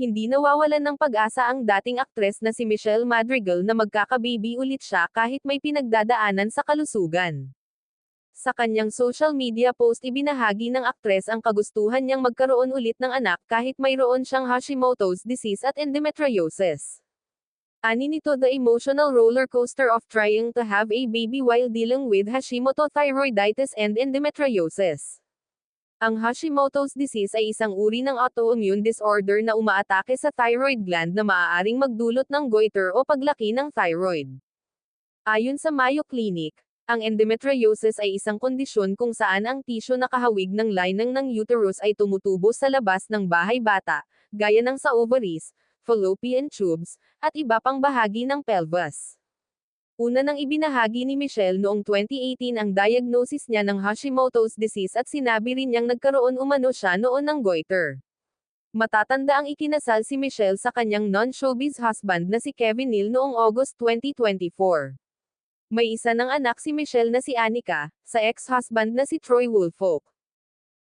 hindi nawawalan ng pag-asa ang dating aktres na si Michelle Madrigal na magkakababy ulit siya kahit may pinagdadaanan sa kalusugan. Sa kanyang social media post ibinahagi ng aktres ang kagustuhan niyang magkaroon ulit ng anak kahit mayroon siyang Hashimoto's disease at endometriosis. Ani nito the emotional roller coaster of trying to have a baby while dealing with Hashimoto thyroiditis and endometriosis. Ang Hashimoto's disease ay isang uri ng autoimmune disorder na umaatake sa thyroid gland na maaaring magdulot ng goiter o paglaki ng thyroid. Ayon sa Mayo Clinic, ang endometriosis ay isang kondisyon kung saan ang tisyo na kahawig ng lining ng uterus ay tumutubo sa labas ng bahay bata, gaya ng sa ovaries, fallopian tubes, at iba pang bahagi ng pelvis. Una nang ibinahagi ni Michelle noong 2018 ang diagnosis niya ng Hashimoto's disease at sinabi rin niyang nagkaroon umano siya noon ng goiter. Matatanda ang ikinasal si Michelle sa kanyang non-showbiz husband na si Kevin Neal noong August 2024. May isa ng anak si Michelle na si Anika, sa ex-husband na si Troy Woolfolk.